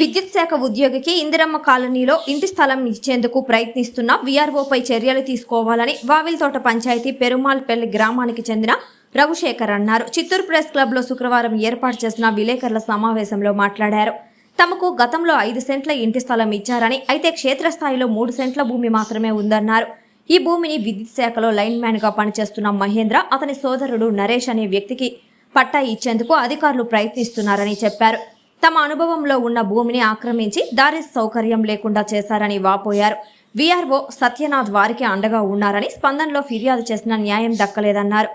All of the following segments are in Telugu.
విద్యుత్ శాఖ ఉద్యోగికి ఇందిరమ్మ కాలనీలో ఇంటి స్థలం ఇచ్చేందుకు ప్రయత్నిస్తున్న వీఆర్ఓపై చర్యలు తీసుకోవాలని వావిల్తోట పంచాయతీ పెరుమాల్పల్లి గ్రామానికి చెందిన రఘుశేఖర్ అన్నారు. చిత్తూరు ప్రెస్ క్లబ్లో శుక్రవారం ఏర్పాటు చేసిన విలేకరుల సమావేశంలో మాట్లాడారు. తమకు గతంలో ఐదు సెంట్ల ఇంటి స్థలం ఇచ్చారని అయితే క్షేత్రస్థాయిలో మూడు సెంట్ల భూమి మాత్రమే ఉందన్నారు. ఈ భూమిని విద్యుత్ శాఖలో లైన్మ్యాన్గా పనిచేస్తున్న మహేంద్ర అతని సోదరుడు నరేష్ అనే వ్యక్తికి పట్టా ఇచ్చేందుకు అధికారులు ప్రయత్నిస్తున్నారని చెప్పారు. తమ అనుభవంలో ఉన్న భూమిని ఆక్రమించి దారి సౌకర్యం లేకుండా చేశారని వాపోయారు. వీఆర్ఓ సత్యనాథ్ వారికి అండగా ఉన్నారని స్పందనలో ఫిర్యాదు చేసిన న్యాయం దక్కలేదన్నారు.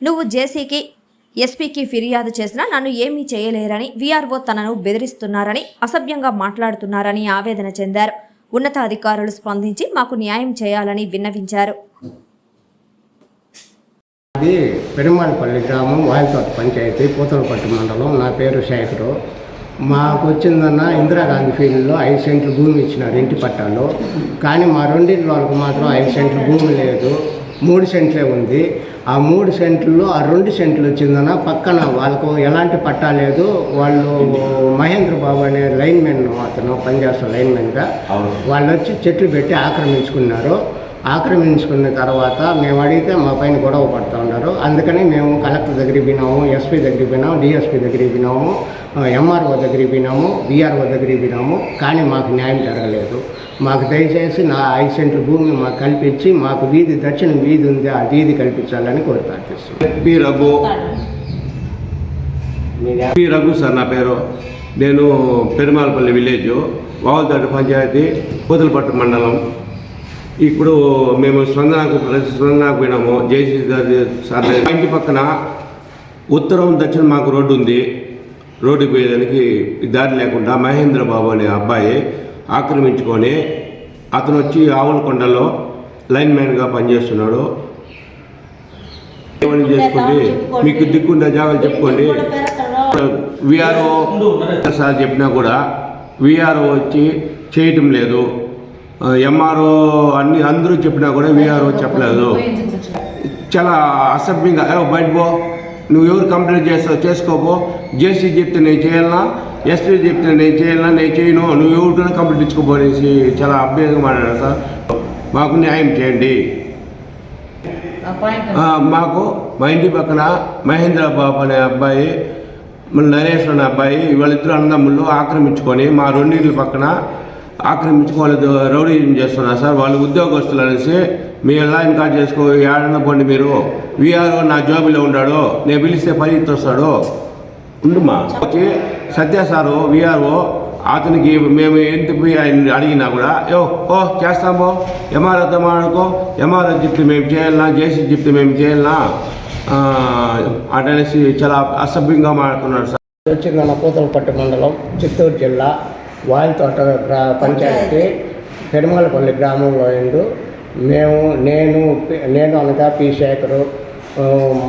నువ్వు జేసీకి ఎస్పీకి ఫిర్యాదు చేసినా నన్ను ఏమీ చేయలేరని వీఆర్ఓ తనను బెదిరిస్తున్నారని అసభ్యంగా మాట్లాడుతున్నారని ఆవేదన చెందారు. ఉన్నతాధికారులు స్పందించి మాకు న్యాయం చేయాలని విన్నవించారు. అది పెరుమాళపల్లి గ్రామం వాయితోట పంచాయతీ పూతలపట్టు మండలం. నా పేరు శేఖరు. మాకు వచ్చిందన్న ఇందిరాగాంధీ ఫీల్డ్లో ఐదు సెంట్లు భూమి ఇచ్చినారు ఇంటి పట్టాలో కానీ మా రెండింటి వాళ్ళకు మాత్రం ఐదు సెంట్లు భూమి లేదు మూడు సెంట్లే ఉంది. ఆ మూడు సెంట్లలో ఆ రెండు సెంట్లు వచ్చిందన్న పక్కన వాళ్ళకు ఎలాంటి పట్టా లేదు. వాళ్ళు మహేంద్ర బాబు అనే లైన్మెన్ అతను పనిచేస్తున్న లైన్మెన్గా వాళ్ళు వచ్చి చెట్లు పెట్టి ఆక్రమించుకున్నారు. ఆక్రమించుకున్న తర్వాత మేము అడిగితే మా పైన గొడవ పడుతూ ఉన్నారు. అందుకని మేము కలెక్టర్ దగ్గరికి పోయినాము ఎస్పీ దగ్గరికి పోయినాము డిఎస్పీ దగ్గరికి పోయినాము ఎంఆర్ఓ దగ్గరికి పోయినాము బీఆర్ఓ దగ్గరికి పోయినాము. కానీ మాకు న్యాయం జరగలేదు. మాకు దయచేసి నా ఐదు సెంట్ల భూమి మాకు కల్పించి మాకు వీధి దక్షిణ వీధి ఉంది ఆ వీధి కల్పించాలని కోరి ప్రార్థిస్తున్నాను P Raghu. P Raghu sir నా పేరు. నేను పెరుమాలపల్లి విలేజ్ వావల్దాడు పంచాయతీ పూతలపట్టు మండలం. ఇప్పుడు మేము స్పందనకు ప్రతి స్పందనకు పోయినాము జేసీ గారి సార్ ఇంటి పక్కన ఉత్తరం దక్షిణం మాకు రోడ్డు ఉంది. రోడ్డుకి పోయేదానికి దారి లేకుండా మహేంద్ర బాబు అనే అబ్బాయి ఆక్రమించుకొని అతను వచ్చి ఆవులకొండలో లైన్ మ్యాన్గా పనిచేస్తున్నాడు. ఏమని చేసుకోండి మీకు దిక్కుండే జాగాలు చెప్పుకోండి. విఆర్ఓ సార్ చెప్పినా కూడా విఆర్ఓ వచ్చి చేయటం లేదు. ఎంఆర్ఓ అన్ని అందరూ చెప్పినా కూడా విఆర్ఓ చెప్పలేదు. చాలా అసభ్యంగా. "ఏ, బయట పో నువ్వు ఎవరు కంప్లైంట్ చేస్తావు చేసుకోపో. జేసీ చెప్తే నేను చేయాలనా ఎస్పీ చెప్తే నేను చేయాలనా నేను చేయను. నువ్వు ఎవరికైనా కంప్లైంట్ ఇచ్చుకోపోనేసి చాలా అభ్యంగా మాట్లాడారు సార్. మాకు న్యాయం చేయండి. మాకు మా ఇంటి పక్కన మహేంద్ర బాబు అనే అబ్బాయి నరేష్ అనే అబ్బాయి వాళ్ళిద్దరు అన్నదమ్ముళ్ళు ఆక్రమించుకొని మా రెండింటి పక్కన ఆక్రమించుకొని వాళ్ళు రౌడీజం చేస్తున్నారు సార్. వాళ్ళు ఉద్యోగస్తులు అనేసి మీ లైన్ కార్డ్ చేసుకో ఏడన్న పోండి మీరు. వీఆర్ఓ నా జాబులో ఉన్నాడు నేను పిలిస్తే పని వస్తాడు. ఉండుమా? వచ్చి సత్య సారు వీఆర్ఓ అతనికి మేము ఎంత పోయి ఆయన అడిగినా కూడా యో ఓ చేస్తామో ఎంఆర్ఓతో మాట్లాడుకో ఎంఆర్ఓ చెప్తే మేము చేయాలనా జేసీ చెప్తే మేము చేయాలనా? అటనేసి చాలా అసభ్యంగా మాట్లాడుతున్నాడు సార్. వచ్చిందన్న పూతలపట్టు మండలం చిత్తూరు జిల్లా వాయితోట గ్రా పంచాయతీ పెరుమలపల్లి గ్రామంలో ఎందు మేము నేను నేను అనగా పి. శేఖరు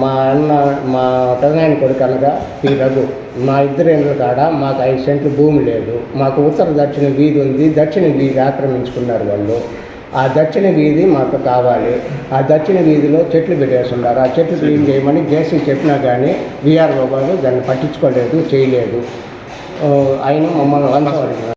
మా అన్న మా పెదనాయన కొడుకు అనగా పి. రఘు. మా ఇద్దరు ఇండ్ల కాడ మాకు ఐదు సెంట్లు భూమి లేదు. మాకు ఉత్తర దక్షిణ వీధి ఉంది. దక్షిణ వీధి ఆక్రమించుకున్నారు వాళ్ళు. ఆ దక్షిణ వీధి మాకు కావాలి. ఆ దక్షిణ వీధిలో చెట్లు పెట్టేస్తున్నారు. ఆ చెట్లు క్లీన్ చేయమని జేసీ చెప్పినా కానీ విఆర్ఓ గారు దాన్ని పట్టించుకోలేదు చేయలేదు. ఆ, ఆయన మమ్మల్ని వంచబడినారు